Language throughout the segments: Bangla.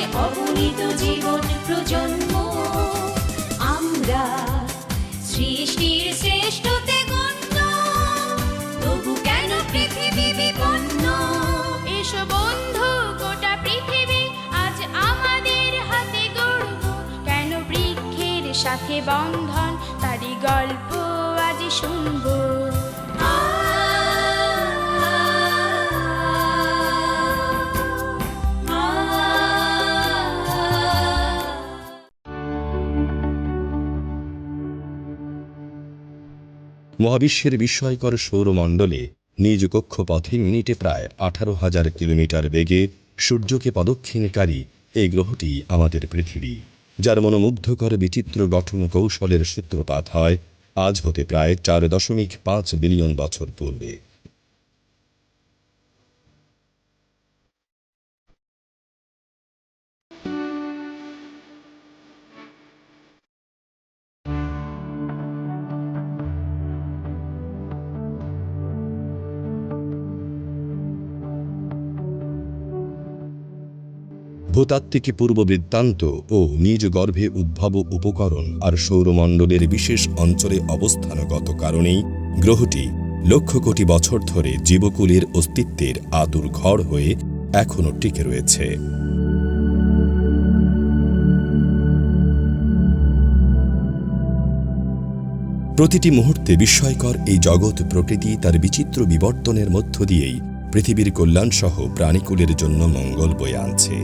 ভেসে অগণিত জীবন প্রজন্ম। আমরা সৃষ্টির শ্রেষ্ঠতে গণ্য। তবু কেন পৃথিবী বিপন্ন? এসব বন্ধু, গোটা পৃথিবী আজ আমাদের হাতে গড়ব কেন বৃক্ষের সাথে বন্ধন মহাবিশ্বের বিস্ময়কর সৌরমণ্ডলে নিজ কক্ষপথে মিনিটে প্রায় আঠারো হাজার কিলোমিটার বেগে সূর্যকে পদক্ষিণকারী এই গ্রহটি আমাদের পৃথিবী, যার মনোমুগ্ধকর বিচিত্র গঠন কৌশলের সূত্রপাত হয়, আজ হতে প্রায় চার দশমিক পাঁচ বিলিয়ন বছর পূর্বে। ভূতাত্ত্বিক পূর্ব বৃত্তান্ত ও নিজ গর্ভে উদ্ভব উপকরণ আর সৌরমণ্ডলের বিশেষ অঞ্চলে অবস্থানগত কারণেই গ্রহটি লক্ষ কোটি বছর ধরে জীবকুলের অস্তিত্বের আতুর ঘর হয়ে এখনও টিকে রয়েছে। প্রতিটি মুহূর্তে বিস্ময়কর এই জগৎ প্রকৃতি তার বিচিত্র বিবর্তনের মধ্য দিয়েই পৃথিবীর কল্যাণসহ প্রাণীকুলের জন্য মঙ্গল বয়ে আনছে।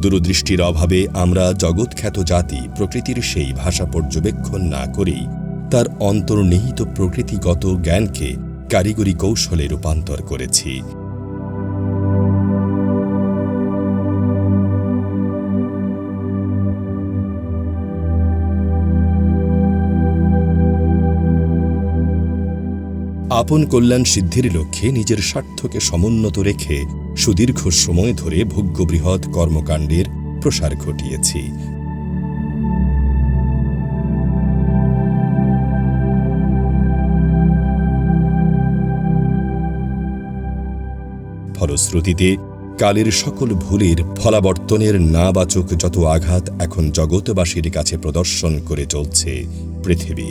দূরদৃষ্টির অভাবে আমরা জগৎখ্যাত জাতি প্রকৃতির সেই ভাষা পর্যবেক্ষণ না করেই তার অন্তর্নিহিত প্রকৃতিগত জ্ঞানকে কারিগরি কৌশলে রূপান্তর করেছি। আপন কল্যাণ সিদ্ধির লক্ষ্যে নিজের স্বার্থকে সমুন্নত রেখে সুদীর্ঘ সময় ধরে ভোগ্য বৃহৎ কর্মকাণ্ডের প্রসার ঘটিয়েছি। ফলশ্রুতিতে, কালের সকল ভুলের ফলাবর্তনের নাবাচক যত আঘাত এখন জগৎবাসীর কাছে প্রদর্শন করে চলছে পৃথিবী।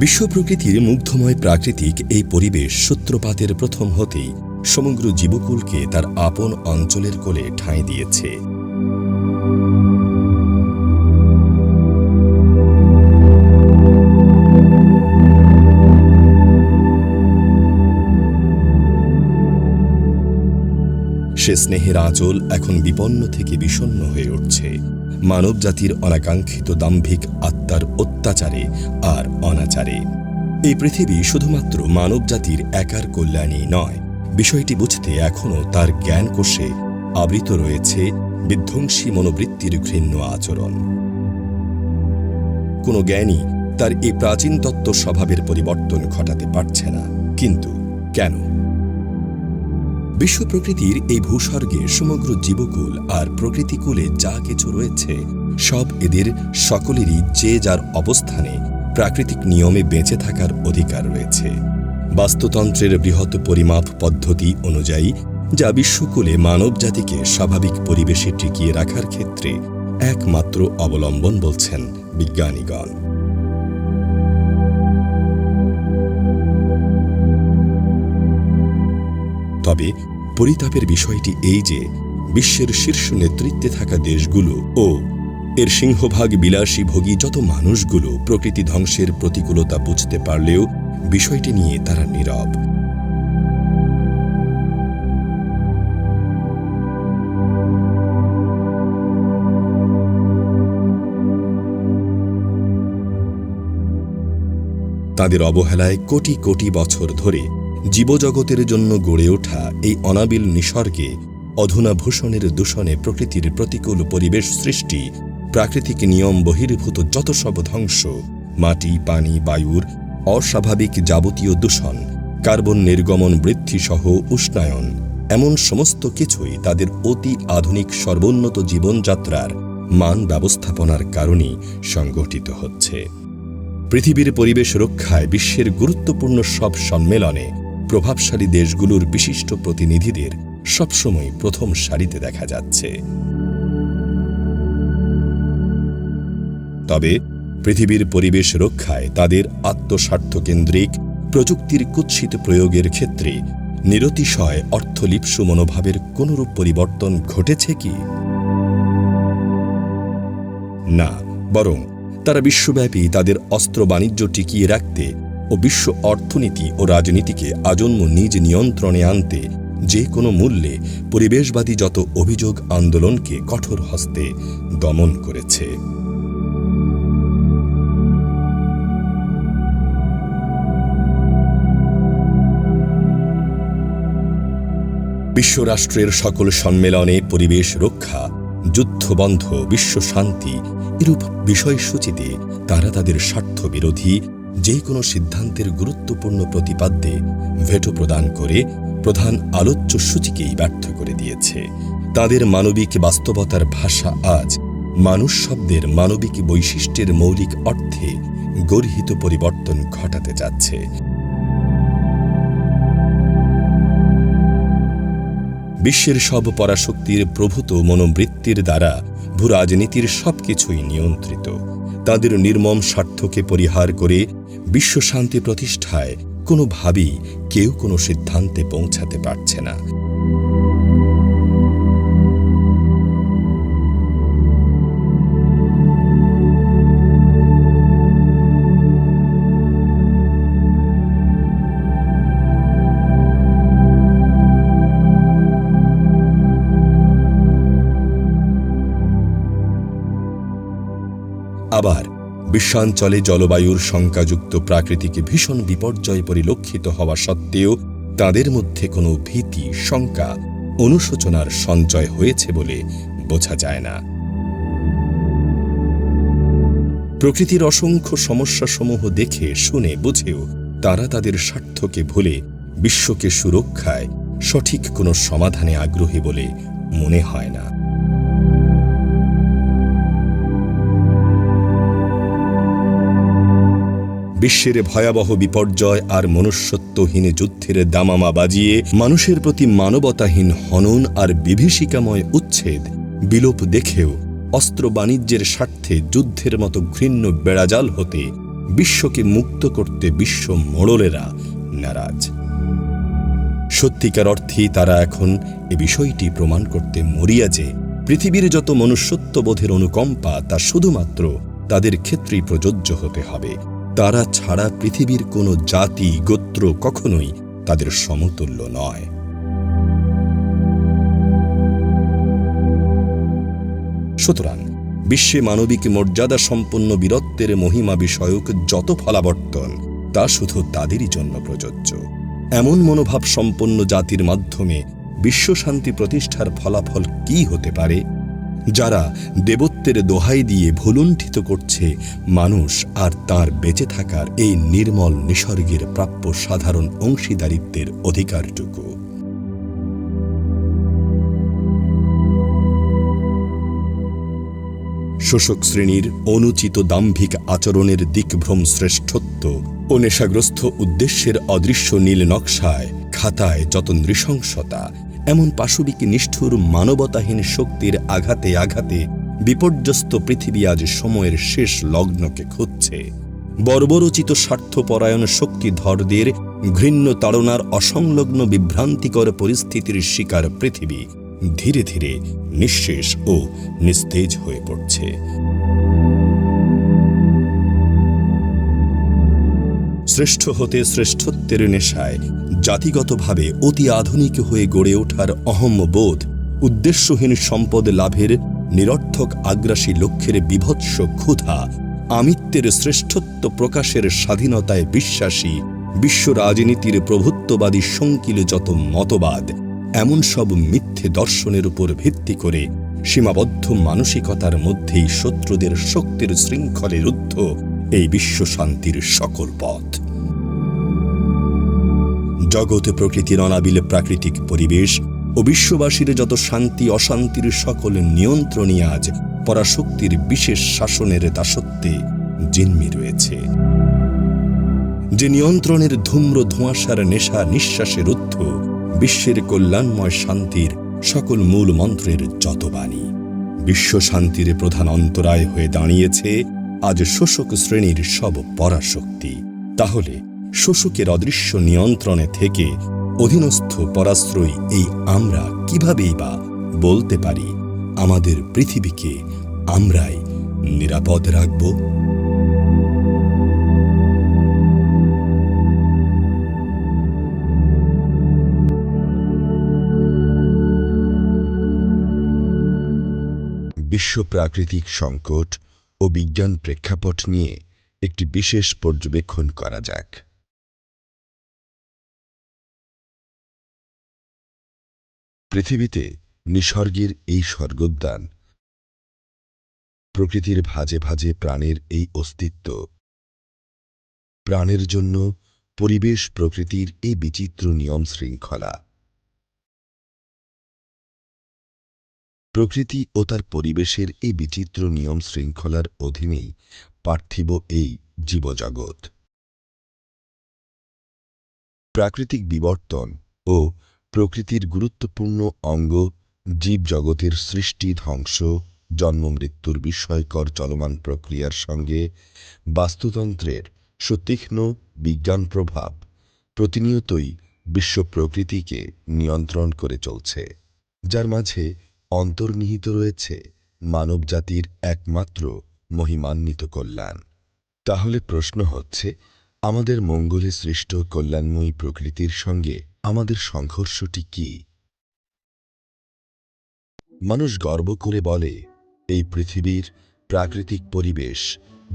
বিশ্ব প্রকৃতির মুগ্ধময় প্রাকৃতিক এই পরিবেশ সূত্রপাতের প্রথম হতেই সমগ্র জীবকুলকে তার আপন অঞ্চলের কোলে ঠাঁই দিয়েছে। সে স্নেহের আঁচল এখন বিপন্ন থেকে বিষণ্ণ হয়ে উঠছে। মানব জাতির অনাকাঙ্ক্ষিত দাম্ভিক আত্মার অত্যাচারে আর অনাচারে। এই পৃথিবী শুধুমাত্র মানব জাতির একার কল্যাণই নয়, বিষয়টি বুঝতে এখনও তার জ্ঞান কোষে আবৃত রয়েছে বিধ্বংসী মনোবৃত্তির ঘৃণ্য আচরণ। কোনো জ্ঞানী তার এই প্রাচীন তত্ত্ব স্বভাবের পরিবর্তন ঘটাতে পারছে না, কিন্তু কেন? বিশ্ব প্রকৃতির এই ভূস্বর্গে সমগ্র জীবকুল আর প্রকৃতিকুলে যা কিছু রয়েছে, সব এদের সকলেরই যে যার অবস্থানে প্রাকৃতিক নিয়মে বেঁচে থাকার অধিকার রয়েছে। বাস্তুতন্ত্রের বৃহৎ পরিমাপ পদ্ধতি অনুযায়ী, যা বিশ্বকুলে মানবজাতিকে স্বাভাবিক পরিবেশে টিকিয়ে রাখার ক্ষেত্রে একমাত্র অবলম্বন বলছেন বিজ্ঞানীগণ। তবে পরিতাপের বিষয়টি এই যে, বিশ্বের শীর্ষ নেতৃত্বে থাকা দেশগুলো ও এর সিংহভাগ বিলাসী ভোগী যত মানুষগুলো প্রকৃতি ধ্বংসের প্রতিকূলতা বুঝতে পারলেও বিষয়টি নিয়ে তারা নীরব। তাদের অবহেলায় কোটি কোটি বছর ধরে জীবজগতের জন্য গড়ে ওঠা এই অনাবিল নিসর্গে অধুনা ভূষণের দূষণে প্রকৃতির প্রতিকূল পরিবেশ সৃষ্টি, প্রাকৃতিক নিয়ম বহির্ভূত যত সব ধ্বংস, মাটি, পানি, বায়ুর অস্বাভাবিক যাবতীয় দূষণ, কার্বন নির্গমন বৃদ্ধি সহ উষ্ণায়ন, এমন সমস্ত কিছুই তাদের অতি আধুনিক সর্বোন্নত জীবনযাত্রার মান ব্যবস্থাপনার কারণেই সংগঠিত হচ্ছে। পৃথিবীর পরিবেশ রক্ষায় বিশ্বের গুরুত্বপূর্ণ সব সম্মেলনে প্রভাবশালী দেশগুলোর বিশিষ্ট প্রতিনিধিদের সবসময় প্রথম সারিতে দেখা যাচ্ছে। তবে পৃথিবীর পরিবেশ রক্ষায় তাদের আত্মস্বার্থকেন্দ্রিক প্রযুক্তির কুৎসিত প্রয়োগের ক্ষেত্রে নিরতিশয় অর্থলিপ্সু মনোভাবের কোনরূপ পরিবর্তন ঘটেছে কি? না, বরং তারা বিশ্বব্যাপী তাদের অস্ত্র বাণিজ্য টিকিয়ে রাখতে ও বিশ্ব অর্থনীতি ও রাজনীতিকে আজন্ম নিজ নিয়ন্ত্রণে আনতে যে কোনো মূল্যে পরিবেশবাদী যত অভিযোগ আন্দোলনকে কঠোর হস্তে দমন করেছে। বিশ্বরাষ্ট্রের সকল সম্মেলনে পরিবেশ রক্ষা যুদ্ধবন্ধ বিশ্ব শান্তি এরূপ বিষয়সূচিতে তারা তাদের স্বার্থ বিরোধী যে কোনো সিদ্ধান্তের গুরুত্বপূর্ণ প্রতিপাদ্যে ভেটো প্রদান করে প্রধান আলোচ্য সূচিকেই ব্যর্থ করে দিয়েছে। তাদের মানবিক বাস্তবতার ভাষা আজ মানুষ শব্দের মানবিক বৈশিষ্ট্যের মৌলিক অর্থে গর্হিত পরিবর্তন ঘটাতে যাচ্ছে বিশ্বের সব পরাশক্তির প্রভূত মনোবৃত্তির দ্বারা ভূরাজনীতির সবকিছুই নিয়ন্ত্রিত। তাদের নির্মম স্বার্থকে পরিহার করে বিশ্বশান্তি প্রতিষ্ঠায় কোনোভাবেই কেউ কোনো সিদ্ধান্তে পৌঁছাতে পারছে না। আবার বিশ্বাঞ্চলে জলবায়ুর শঙ্কাযুক্ত প্রাকৃতিক ভীষণ বিপর্যয় পরিলক্ষিত হওয়া সত্ত্বেও তাদের মধ্যে কোনো ভীতি, শঙ্কা, অনুশোচনার সঞ্চয় হয়েছে বলে বোঝা যায় না। প্রকৃতির অসংখ্য সমস্যাসমূহ দেখে, শুনে, বুঝেও তারা তাদের স্বার্থকে ভুলে বিশ্বকে সুরক্ষায় সঠিক কোনো সমাধানে আগ্রহী বলে মনে হয় না। বিশ্বের ভয়াবহ বিপর্যয় আর মনুষ্যত্বহীন যুদ্ধের দামামা বাজিয়ে মানুষের প্রতি মানবতাহীন হনন আর বিভীষিকাময় উচ্ছেদ। বিলোপ দেখেও অস্ত্র বাণিজ্যের স্বার্থে যুদ্ধের মতো ঘৃণ্য বেড়াজাল হতে বিশ্বকে মুক্ত করতে বিশ্ব মোড়লেরা নারাজ। সত্যিকার অর্থেই তারা এখন এ বিষয়টি প্রমাণ করতে মরিয়া যে পৃথিবীর যত মনুষ্যত্ববোধের অনুকম্পা তা শুধুমাত্র তাদের ক্ষেত্রেই প্রযোজ্য হতে হবে। তারা ছাড়া পৃথিবীর কোনো জাতি, গোত্র কখনোই তাদের সমতুল্য নয়। সুতরাং বিশ্বে মানবিক মর্যাদা সম্পন্ন বীরত্বের মহিমা বিষয়ক যত ফলাবর্তন, তা শুধু তাদেরই জন্য প্রযোজ্য। এমন মনোভাব সম্পন্ন জাতির মাধ্যমে বিশ্বশান্তি প্রতিষ্ঠার ফলাফল কি হতে পারে? যারা দেবত্বের দোহাই দিয়ে ভুলুণ্ঠিত করছে, মানুষ আর তার বেঁচে থাকার এই নির্মল নিসর্গের প্রাপ্য সাধারণ অংশীদারিত্বের অধিকারটুকু। শোষক শ্রেণির অনুচিত দাম্ভিক আচরণের দিকভ্রম শ্রেষ্ঠত্ব ও নেশাগ্রস্ত উদ্দেশ্যের অদৃশ্য নীল নকশায় খাতায় যত নৃশংসতা এমন পাশবিক নিষ্ঠুর মানবতাহীন শক্তির আঘাতে আঘাতে বিপর্যস্ত পৃথিবী আজ সময়ের শেষ লগ্নকে খুঁজছে। বর্বরচিত স্বার্থপরায়ণ শক্তিধরদের ঘৃণ্য তাড়নার অসংলগ্ন বিভ্রান্তিকর পরিস্থিতির শিকার পৃথিবী ধীরে ধীরে নিঃশেষ ও নিস্তেজ হয়ে পড়ছে। শ্রেষ্ঠ হতে শ্রেষ্ঠত্বের নেশায় জাতিগতভাবে অতি আধুনিক হয়ে গড়ে ওঠার অহম বোধ, উদ্দেশ্যহীন সম্পদ লাভের নিরর্থক আগ্রাসী লক্ষ্যের বিভৎস ক্ষুধা, আমিত্বের শ্রেষ্ঠত্ব প্রকাশের স্বাধীনতায় বিশ্বাসী, বিশ্ব রাজনীতির প্রভুত্ববাদী শঙ্কিল যত মতবাদ, এমন সব মিথ্যে দর্শনের উপর ভিত্তি করে সীমাবদ্ধ মানসিকতার মধ্যেই শত্রুদের শক্তির শৃঙ্খলে রুদ্ধ এই বিশ্ব শান্তির সকল পথ। জগতে প্রকৃতির অনাবিল প্রাকৃতিক পরিবেশ ও বিশ্ববাসীর যত শান্তি, অশান্তির সকল নিয়ন্ত্রণই আজ পরাশক্তির বিশেষ শাসনের দাসত্বে জিন্মি রয়েছে। যে নিয়ন্ত্রণের ধূম্র ধোঁয়াশার নেশা নিঃশ্বাসের রুদ্ধ, বিশ্বের কল্যাণময় শান্তির সকল মূল মন্ত্রের যত বাণী বিশ্ব শান্তির প্রধান অন্তরায় হয়ে দাঁড়িয়েছে আজ শোষক শ্রেণির সব পরাশক্তি। তাহলে শোষকের অদৃশ্য নিয়ন্ত্রণে থেকে অধীনস্থ পরাশ্রয়ী এই আমরা কিভাবেই বা বলতে পারি? আমাদের পৃথিবীকে আমরাই নিরাপদ রাখব? বিশ্ব প্রাকৃতিক সংকট ও বিজ্ঞান প্রেক্ষাপট নিয়ে একটি বিশেষ পর্যবেক্ষণ করা যাক। পৃথিবীতে নিসর্গের এই স্বর্গোদ্যান, প্রকৃতির ভাজে ভাজে প্রাণের এই অস্তিত্ব, প্রাণের জন্য পরিবেশ প্রকৃতির এই বিচিত্র নিয়ম শৃঙ্খলা। প্রকৃতি ও তার পরিবেশের এই বিচিত্র নিয়ম শৃঙ্খলার অধীনেই পার্থিব এই জীবজগৎ। প্রাকৃতিক বিবর্তন ও প্রকৃতির গুরুত্বপূর্ণ অঙ্গ জীবজগতের সৃষ্টি ধ্বংস জন্মমৃত্যুর বিস্ময়কর চলমান প্রক্রিয়ার সঙ্গে বাস্তুতন্ত্রের সুতীক্ষ্ণ বিজ্ঞান প্রভাব প্রতিনিয়তই বিশ্ব প্রকৃতিকে নিয়ন্ত্রণ করে চলছে, যার মাঝে অন্তর্নিহিত রয়েছে মানবজাতির একমাত্র মহিমান্বিত কল্যাণ। তাহলে প্রশ্ন হচ্ছে, আমাদের মঙ্গলে সৃষ্ট কল্যাণময়ী প্রকৃতির সঙ্গে আমাদের সংঘর্ষটি কি? মানুষ গর্ব করে বলে, এই পৃথিবীর প্রাকৃতিক পরিবেশ,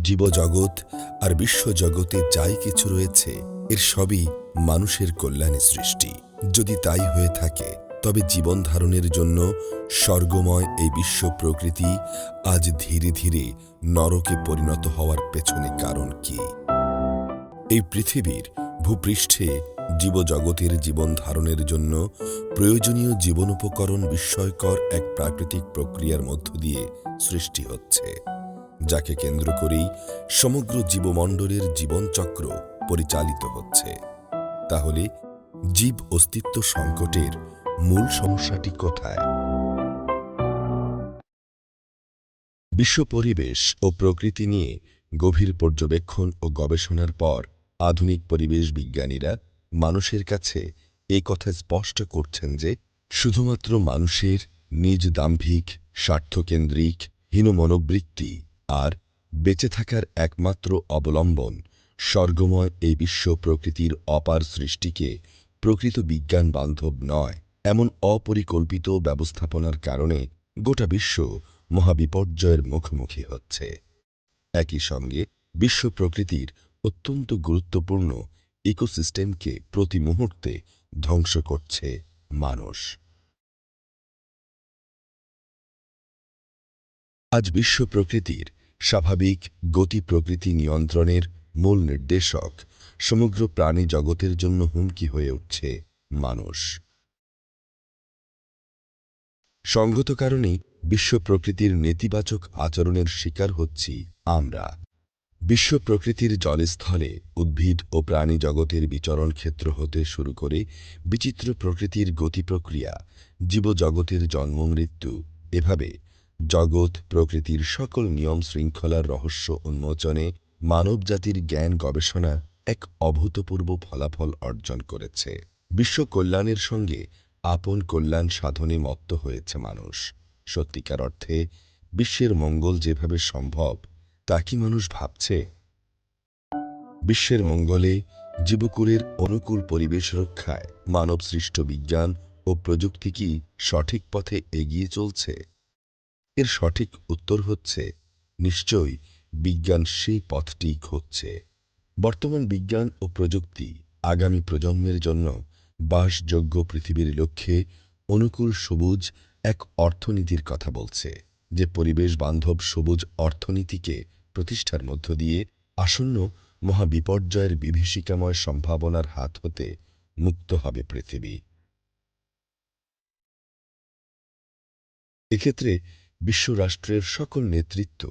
জীবজগৎ আর বিশ্বজগতে যাই কিছু রয়েছে, এর সবই মানুষের কল্যাণে সৃষ্টি। যদি তাই হয়ে থাকে, তবে জীবন ধারণের জন্য স্বর্গময় এই বিশ্ব প্রকৃতি আজ ধীরে ধীরে নরকে পরিণত হওয়ার পেছনে কারণ কি? এই পৃথিবীর ভূপৃষ্ঠে জীবজগতের জীবন ধারণের জন্য প্রয়োজনীয় জীবনোপকরণ বিস্ময়কর এক প্রাকৃতিক প্রক্রিয়ার মধ্য দিয়ে সৃষ্টি হচ্ছে, যাকে কেন্দ্র করেই সমগ্র জীবমণ্ডলের জীবনচক্র পরিচালিত হচ্ছে। তাহলে জীব অস্তিত্ব সংকটের মূল সমস্যাটি কোথায়? বিশ্ব পরিবেশ ও প্রকৃতি নিয়ে গভীর পর্যবেক্ষণ ও গবেষণার পর আধুনিক পরিবেশ বিজ্ঞানীরা মানুষের কাছে এই কথা স্পষ্ট করছেন যে শুধুমাত্র মানুষের নিজ দাম্ভিক, স্বার্থকেন্দ্রিক হীন মনোবৃত্তি আর বেঁচে থাকার একমাত্র অবলম্বন স্বর্গময় এই বিশ্ব প্রকৃতির অপার সৃষ্টিকে প্রকৃত বিজ্ঞান বান্ধব নয়। এমন অপরিকল্পিত ব্যবস্থাপনার কারণে গোটা বিশ্ব মহাবিপর্যয়ের মুখোমুখি হচ্ছে। একই সঙ্গে বিশ্ব প্রকৃতির অত্যন্ত গুরুত্বপূর্ণ ইকোসিস্টেমকে প্রতি মুহূর্তে ধ্বংস করছে মানুষ। আজ বিশ্ব প্রকৃতির স্বাভাবিক গতি প্রকৃতি নিয়ন্ত্রণের মূল নির্দেশক সমগ্র প্রাণী জগতের জন্য হুমকি হয়ে উঠছে মানুষ। সঙ্গত কারণেই বিশ্ব প্রকৃতির নেতিবাচক আচরণের শিকার হচ্ছি আমরা। বিশ্ব প্রকৃতির জলস্থলে উদ্ভিদ ও প্রাণী জগতের বিচরণ ক্ষেত্র হতে শুরু করে বিচিত্র প্রকৃতির গতি প্রক্রিয়া জীবজগতের জন্ম মৃত্যু, এভাবে জগৎ প্রকৃতির সকল নিয়ম শৃঙ্খলার রহস্য উন্মোচনে মানবজাতির জ্ঞান গবেষণা এক অভূতপূর্ব ফলাফল অর্জন করেছে। বিশ্ব কল্যাণের সঙ্গে আপন কল্যাণ সাধনে মত্ত হয়েছে মানুষ। সত্যিকার অর্থে, বিশ্বের মঙ্গল যেভাবে সম্ভব তা কি মানুষ ভাবছে? বিশ্বের মঙ্গলে জীবকুলের অনুকূল পরিবেশ রক্ষায় মানবসৃষ্ট বিজ্ঞান ও প্রযুক্তি কি সঠিক পথে এগিয়ে চলছে? এর সঠিক উত্তর হচ্ছে, নিশ্চয়ই বিজ্ঞান সেই পথটি খুঁজছে। বর্তমান বিজ্ঞান ও প্রযুক্তি আগামী প্রজন্মের জন্য বাসযোগ্য পৃথিবীর লক্ষ্যে অনুকূল সবুজ এক অর্থনীতির কথা বলছে, যে পরিবেশ বান্ধব সবুজ অর্থনীতিকে প্রতিষ্ঠার মধ্য দিয়ে আসন্ন মহাবিপর্যয়ের বিভীষিকাময় সম্ভাবনার হাত হতে মুক্ত হবে পৃথিবী। এক্ষেত্রে বিশ্বরাষ্ট্রের সকল নেতৃত্ব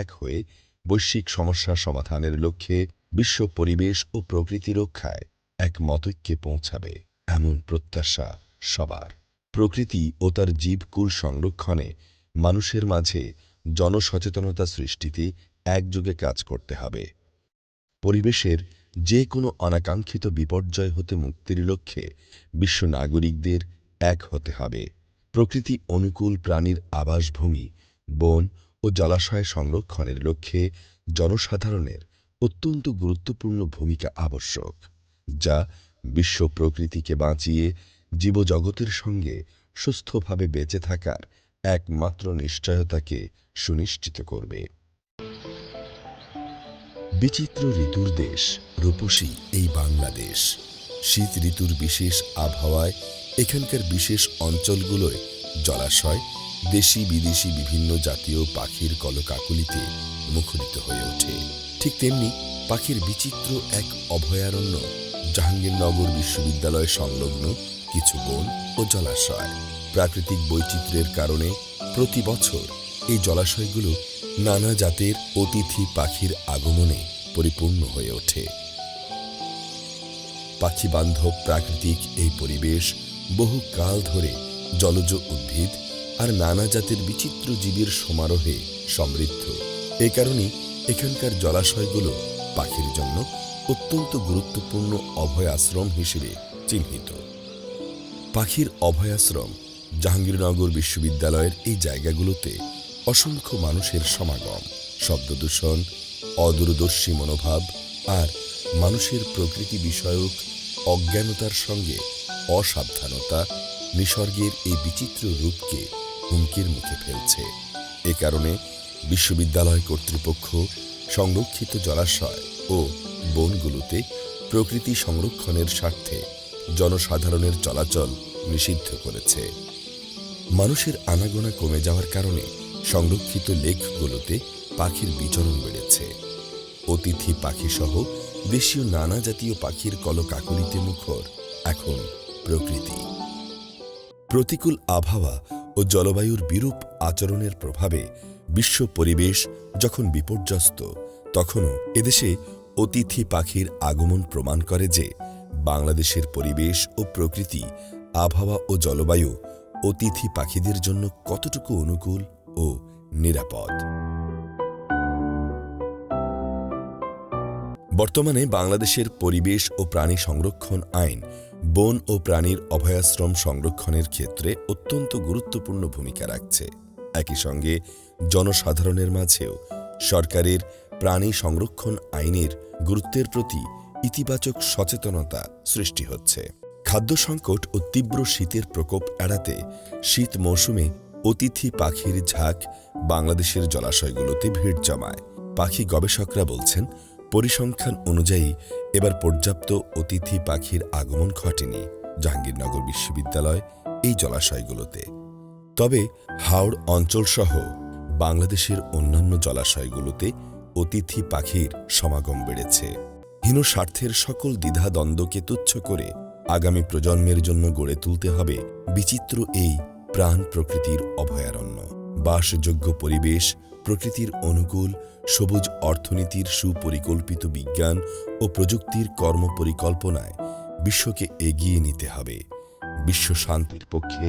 এক হয়ে বৈশ্বিক সমস্যা সমাধানের লক্ষ্যে বিশ্ব পরিবেশ ও প্রকৃতি রক্ষায় এক মতৈক্যে পৌঁছাবে, এমন প্রত্যাশা সবার। প্রকৃতি ও তার জীবকুল সংরক্ষণে মানুষের মাঝে জনসচেতনতা সৃষ্টিতে একযোগে কাজ করতে হবে। পরিবেশের যে কোনো অনাকাঙ্ক্ষিত বিপর্যয় হতে মুক্তির লক্ষ্যে বিশ্ব নাগরিকদের এক হতে হবে। প্রকৃতি অনুকূল প্রাণীর আবাসভূমি, বন ও জলাশয় সংরক্ষণের লক্ষ্যে জনসাধারণের অত্যন্ত গুরুত্বপূর্ণ ভূমিকা আবশ্যক, যা বিশ্ব প্রকৃতিকে বাঁচিয়ে জীবজগতের সঙ্গে সুস্থভাবে বেঁচে থাকার একমাত্র নিশ্চয়তাকে সুনিশ্চিত করবে। বিচিত্র ঋতুর দেশ, রূপসী এই বাংলাদেশ। শীত ঋতুর বিশেষ আবহাওয়ায় এখানকার বিশেষ অঞ্চলগুলোয় জলাশয়, দেশি বিদেশি বিভিন্ন জাতীয় পাখির কলকাকুলিতে মুখরিত হয়ে ওঠে। ঠিক তেমনি পাখির বিচিত্র এক অভয়ারণ্য, জাহাঙ্গীরনগর বিশ্ববিদ্যালয় সংলগ্ন কিছু বন ও জলাশয়। প্রাকৃতিক বৈচিত্র্যের কারণে প্রতি বছর এই জলাশয়গুলো নানা জাতের অতিথি পাখির আগমনে পরিপূর্ণ হয়ে ওঠে। পাখি বান্ধব প্রাকৃতিক এই পরিবেশ বহু কাল ধরে জলজ উদ্ভিদ আর নানা জাতের বিচিত্র জীবের সমারোহে সমৃদ্ধ। এ কারণে এখানকার জলাশয়গুলো পাখির জন্য অত্যন্ত গুরুত্বপূর্ণ অভয় আশ্রম হিসেবে চিহ্নিত। পাখির অভয়াশ্রম জাহাঙ্গীরনগর বিশ্ববিদ্যালয়ের এই জায়গাগুলোতে অসংখ্য মানুষের সমাগম, শব্দদূষণ, অদূরদর্শী মনোভাব আর মানুষের প্রকৃতি বিষয়ক অজ্ঞানতার সঙ্গে অসাবধানতা নিসর্গের এই বিচিত্র রূপকে হুমকির মুখে ফেলছে। এ কারণে বিশ্ববিদ্যালয় কর্তৃপক্ষ সংরক্ষিত জলাশয় ও বনগুলোতে প্রকৃতি সংরক্ষণের স্বার্থে জনসাধারণের চলাচল নিষিদ্ধ করেছে। মানুষের আনাগোনা কমে যাওয়ার কারণে সংরক্ষিত লেকগুলোতে পাখির বিচরণ বেড়েছে। অতিথি পাখিসহ দেশীয় নানা জাতীয় পাখির কলকাকুলিতে মুখর এখন প্রকৃতি। প্রতিকূল আবহাওয়া ও জলবায়ুর বিরূপ আচরণের প্রভাবে বিশ্ব পরিবেশ যখন বিপর্যস্ত, তখনও এদেশে অতিথি পাখির আগমন প্রমাণ করে যে বাংলাদেশের পরিবেশ ও প্রকৃতি, আবহাওয়া ও জলবায়ু অতিথি পাখিদের জন্য কতটুকু অনুকূল ও নিরাপদ। বর্তমানে বাংলাদেশের পরিবেশ ও প্রাণী সংরক্ষণ আইন, বন ও প্রাণীর অভয়াশ্রম সংরক্ষণের ক্ষেত্রে অত্যন্ত গুরুত্বপূর্ণ ভূমিকা রাখছে। একই সঙ্গে জনসাধারণের মাঝেও সরকারের প্রাণী সংরক্ষণ আইনের গুরুত্বের প্রতি ইতিবাচক সচেতনতা সৃষ্টি হচ্ছে। খাদ্য সংকট ও তীব্র শীতের প্রকোপ এড়াতে শীত মৌসুমে অতিথি পাখির ঝাঁক বাংলাদেশের জলাশয়গুলোতে ভিড় জমায়। পাখি গবেষকরা বলছেন, পরিসংখ্যান অনুযায়ী এবার পর্যাপ্ত অতিথি পাখির আগমন ঘটেনি জাহাঙ্গীরনগর বিশ্ববিদ্যালয় এই জলাশয়গুলোতে। তবে হাওড় অঞ্চলসহ বাংলাদেশের অন্যান্য জলাশয়গুলোতে অতিথি পাখির সমাগম বেড়েছে। হীন স্বার্থের সকল দ্বিধাদ্বন্দ্বকে তুচ্ছ করে আগামী প্রজন্মের জন্য গড়ে তুলতে হবে বিচিত্র এই প্রাণ প্রকৃতির অভয়ারণ্য। বাসযোগ্য পরিবেশ, প্রকৃতির অনুকূল, সবুজ অর্থনীতির সুপরিকল্পিত বিজ্ঞান ও প্রযুক্তির কর্মপরিকল্পনায় বিশ্বকে এগিয়ে নিতে হবে। বিশ্ব শান্তির পক্ষে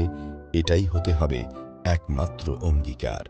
এটাই হতে হবে একমাত্র অঙ্গীকার।